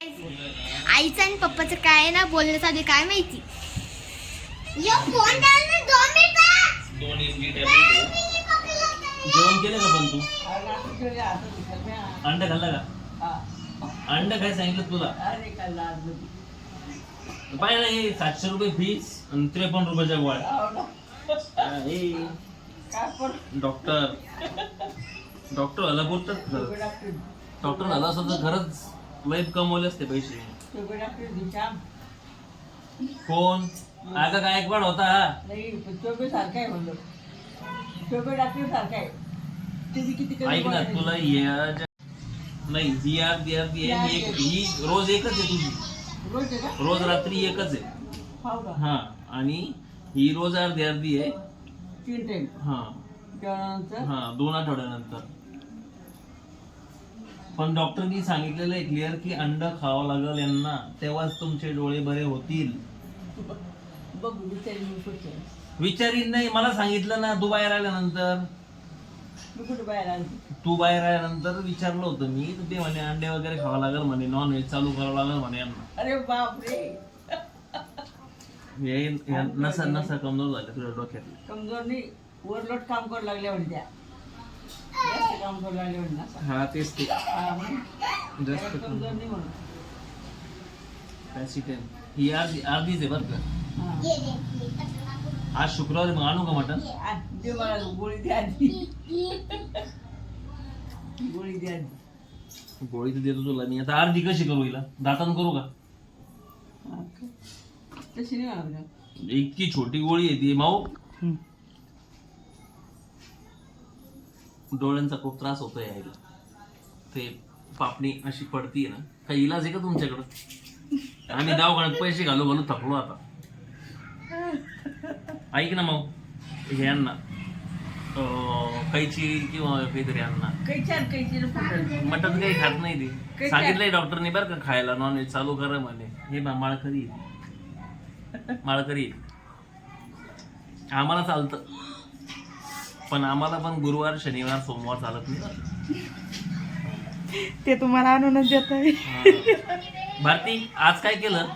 आईचं आणि पप्पाचं काय आहे ना बोलण्याचं आधी काय माहिती? जेवण केलं का पण तू अंड खाल्ला का? अंड काय सांगितलं तुला? पाहिजे ना हे सातशे रुपये फीस आणि त्रेपन्न रुपयाच्या गोळ्या. हा, हे डॉक्टर. डॉक्टर झाला बोलतात डॉक्टर झाला असं तर खरंच लाईफ कमवले असते पैसे. कोण अगं गायकवाड होता हा. ऐक ना तुला या नाही ही अर्धी अर्धी आहे ही एक- ही रोज एकच आहे तुझी. रोज रात्री एकच आहे. हा आणि ही रोज अर्धी अर्धी आहे. तीन टाइम हा. हा दोन आठवड्यानंतर. पण डॉक्टरनी सांगितलेलं आहे क्लिअर की अंड खावं लागेल यांना. तेव्हाच तुमचे डोळे बरे होतील. बघू विचारी मी पुढच्या विचारीन नाही मला सांगितलं ना तू बाहेर आल्यानंतर. मी कुठे बाहेर आली? तू बाहेर आल्यानंतर विचारलं होतं मी तर ते म्हणे अंडे वगैरे खावं लागेल म्हणे नॉन व्हेज चालू करावं लागेल म्हणे यांना. अरे बापरे. हे नसा नसा कमजोर झाले तुझ्या डोक्यात. कमजोर नाही ओव्हरलोड काम करू लागल्या म्हणजे हा तेच ते. हा, जास्त ही अर्धी अर्धीच आहे बरं का? आज शुक्रवारी मग आणू का मटन गोळी द्या गोळी द्या गोळी तर देतो तुला मी. आता अर्धी कशी करू हिला? दातान करू का? तशी नाही इतकी छोटी गोळी आहे ती माऊ. डोळ्यांचा खूप त्रास होतोय यायला ते पापणी अशी पडतीये ना काही इलाज आहे का तुमच्याकडं? आम्ही दवाखान्यात पैसे घालू घालू थकलो आता. ऐक ना माऊ हे यांना कैची किंवा काहीतरी यांना मटन काही खात नाही ती. सांगितलंय डॉक्टरनी बरं का खायला नॉनव्हेज चालू करा म्हणे. हे बा माळकरी. माळकरी. आम्हाला चालतं. पण आम्हाला पण गुरुवार शनिवार सोमवार चालत नाही. ते तुम्हाला आणूनच देत आहे. भारती आज काय केलं?